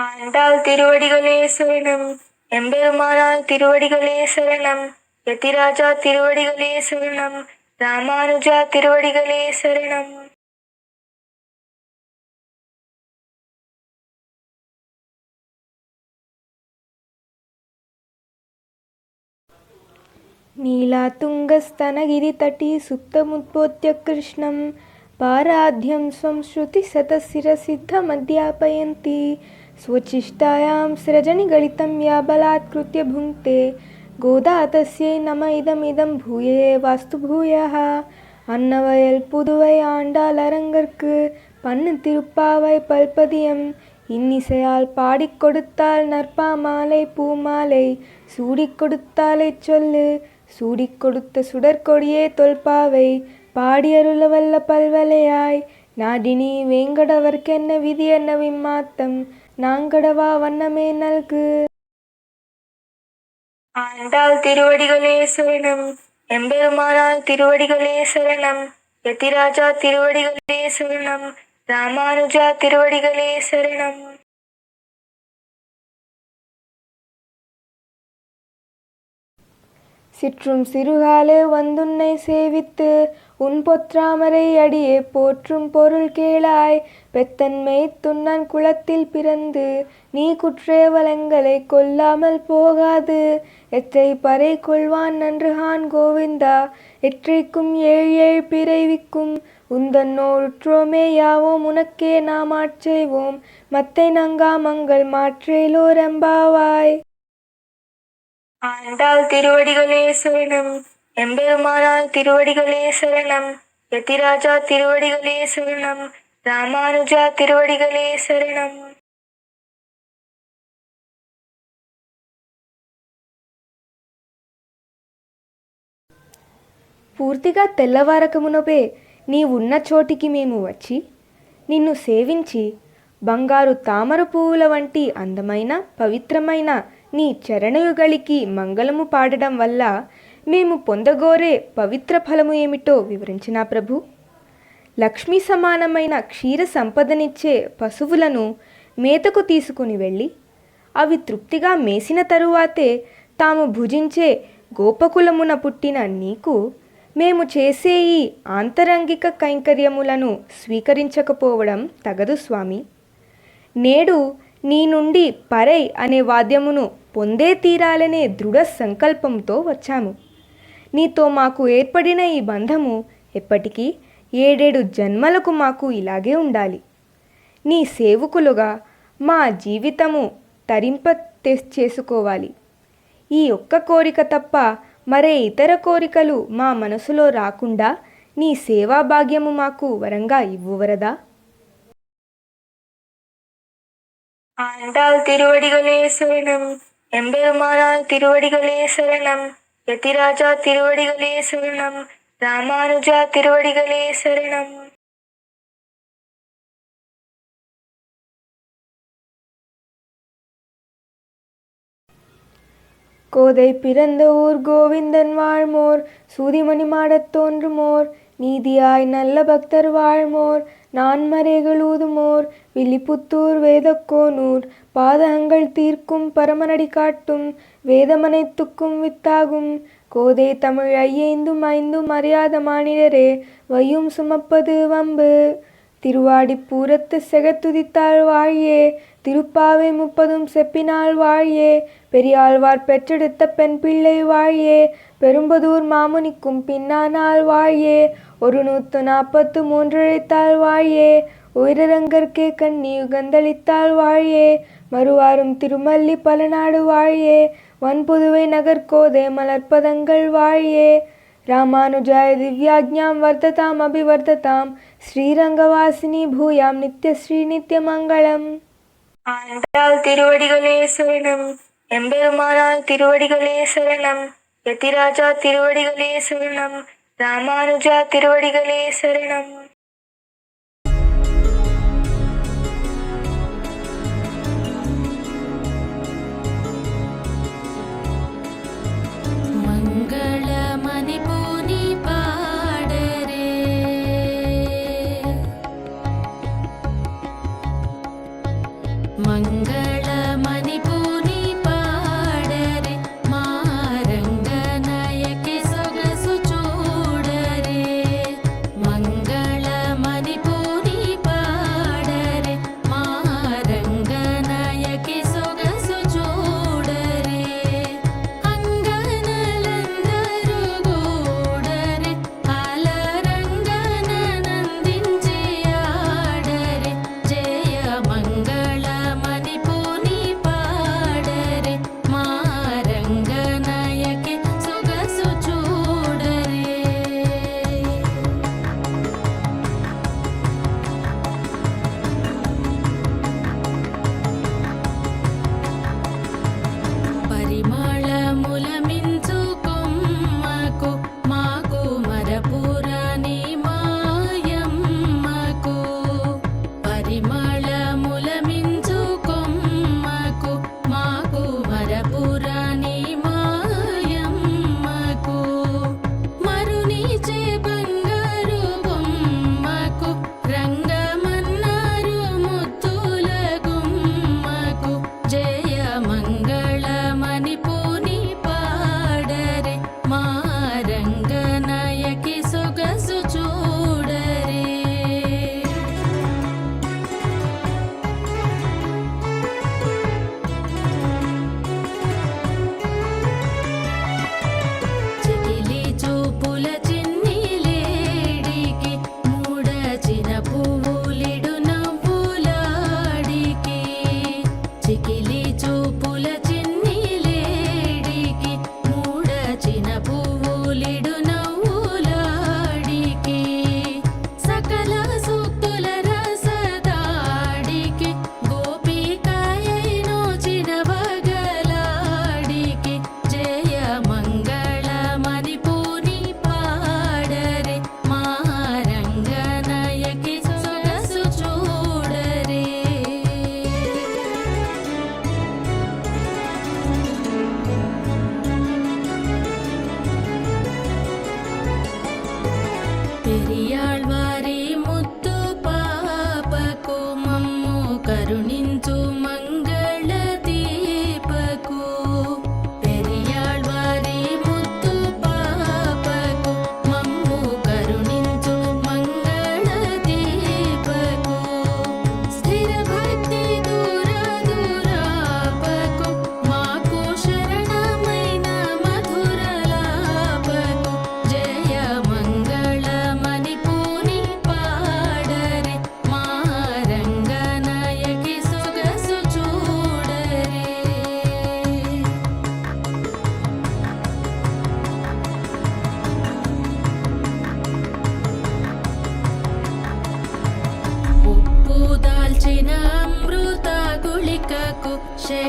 ஆண்டாள் திருவடிகளே சரணம் எம்பெருமானார் திருவடிகளே சரணம் யதிராஜா திருவடிகளே சரணம் ராமானுஜா திருவடிகளே சரணம் नीलातुङ्गस्तनगिरितटी सुप्तमुद्बोध्य कृष्णं पाराध्यं स्वं श्रुतिशतशिरसिद्धमध्यापयन्ती स्वचिष्टायां सृजनिगलितं या बलात्कृत्य भुङ्क्ते गोदा तस्यै नम इदमिदं भूये वास्तु भूयः அன்னவயல் புதுவை ஆண்டாள் அரங்கற்கு பண்ணு திருப்பாவை பல்பதியம் இன்னிசையால் பாடிக் கொடுத்தால் நற்பாமாலை பூமாலை சூடிக் கொடுத்தாலைச் சொல்லு சூடிக் கொடுத்த சுடற்கொடியே தொல்பாவை பாடியருள வல்ல பல்வலையாய் நாடினி வேங்கடவர்க்கென்ன விதி என்ன விம்மாத்தம்? நாங்கடவா வண்ணமே நல்கு. ஆண்டாள் திருவடிகளே சரணம். எம்பெருமானால் திருவடிகளே சரணம். யதிராஜா திருவடிகளே சரணம். ராமானுஜா திருவடிகளே சரணம். சிற்றும் சிறுகாலே வந்துன்னை சேவித்து உன் பொற்றாமரை அடியே போற்றும் பொருள் கேளாய். பெத்தன்மை துன்னன் குளத்தில் பிறந்து நீ குற்றேவலங்களை கொல்லாமல் போகாது. எற்றை பறை கொள்வான் நன்றுகான் கோவிந்தா எற்றைக்கும் ஏழ் ஏழ் பிறவிக்கும். உந்தன்னோருற்றோமே யாவோம் உனக்கே நாம் ஆட்செய்வோம் மத்தை நங்காமங்கள் மாற்றேலோரம்பாவாய் ஆண்டாள் திருவடிகளே சரணம் எம்பெருமானார் திருவடிகளே சரணம் யதிராஜா திருவடிகளே சரணம் ராமானுஜா திருவடிகளே சரணம் పూర్తిగా తెల్లవారక మునపే నీ ఉన్న చోటికి మేము వచ్చి నిన్ను సేవించి బంగారు తామర పువ్వుల వంటి అందమైన పవిత్రమైన నీ చరణయుగళికి మంగళము పాడడం వల్ల మేము పొందగోరే పవిత్ర ఫలము ఏమిటో వివరించినా ప్రభు. లక్ష్మీ సమానమైన క్షీర సంపదనిచ్చే పశువులను మేతకు తీసుకుని వెళ్ళి అవి తృప్తిగా మేసిన తరువాతే తాము భుజించే గోపకులమున పుట్టిన నీకు మేము చేసే ఈ ఆంతరంగిక కైంకర్యములను స్వీకరించకపోవడం తగదు స్వామి. నేడు నీ నుండి పరై అనే వాద్యమును పొందే తీరాలనే దృఢ సంకల్పంతో వచ్చాము నీతో మాకు ఏర్పడిన ఈ బంధము ఎప్పటికీ ఏడేడు జన్మలకు మాకు ఇలాగే ఉండాలి నీ సేవకులుగా మా జీవితము తరింప తె- చేసుకోవాలి ఈ ఒక్క కోరిక తప్ప మరే ఇతర కోరికలు మా మనసులో రాకుండా నీ సేవా భాగ్యము మాకు వరంగా ఇవ్వువరదా ஆண்டாள் திருவடிகளே சரணம் எம்பெருமானார் திருவடிகளே சரணம் யதிராஜா திருவடிகளே சரணம் ராமானுஜா திருவடிகளே சரணம். கோதை பிறந்த ஊர் கோவிந்தன் வாழ்மோர் சூதிமணி மாடத் தோன்றுமோர் நீதியாய் நல்ல பக்தர் வாழ்மோர் நான்மறைகள் ஊதுமோர் விழிப்புத்தூர் வேதக்கோனூர் பாதகங்கள் தீர்க்கும் பரமநடி காட்டும் வேதமனைத்துக்கும் வித்தாகும். கோதை தமிழ் ஐயைந்தும் ஐந்தும் அறியாத மானிடரே வையும் சுமப்பது வம்பு. திருவாடிப்பூரத்து செகத்துதித்தாள் வாழியே திருப்பாவை முப்பதும் செப்பினாள் வாழியே பெரியாழ்வார் பெற்றெடுத்த பெண் பிள்ளை வாழியே பெரும்பதூர் மாமுனிக்கும் பின்னானாள் வாழியே ஒரு நூற்று நாற்பத்து மூன்றழைத்தாள் வாழியே உயிரங்கற்கே கண்ணி யுகந்தளித்தாள் வாழியே மறுவாரும் திருமல்லி பலநாடு வாழியே வன்புதுவை நகர்கோதே மலர்ப்பதங்கள் வாழியே ராமானுஜாய திவ்யாஜ்ஞாம் வர்த்ததாம் அபிவர்த்ததாம் ஸ்ரீரங்கவாசினி பூயாம் நித்யஸ்ரீ நித்யமங்கலம் ஆண்டாள் திருவடிகளே சரணம். எம்பெருமானாள் திருவடிகளே சரணம். யதிராஜா திருவடிகளே சரணம். ராமானுஜா திருவடிகளே சரணம்.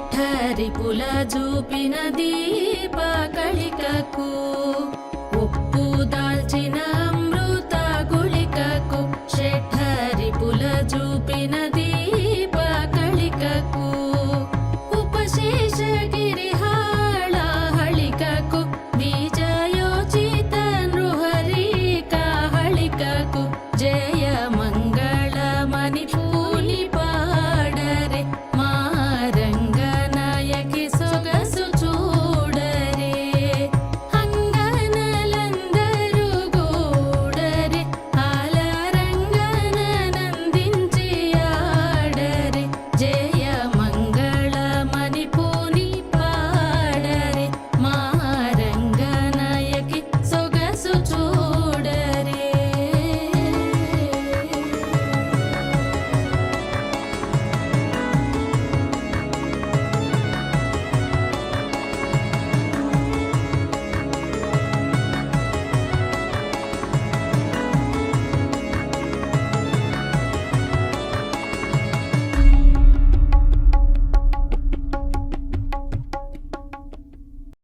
ఎఠరిపుల చూపిన దీప కళికకు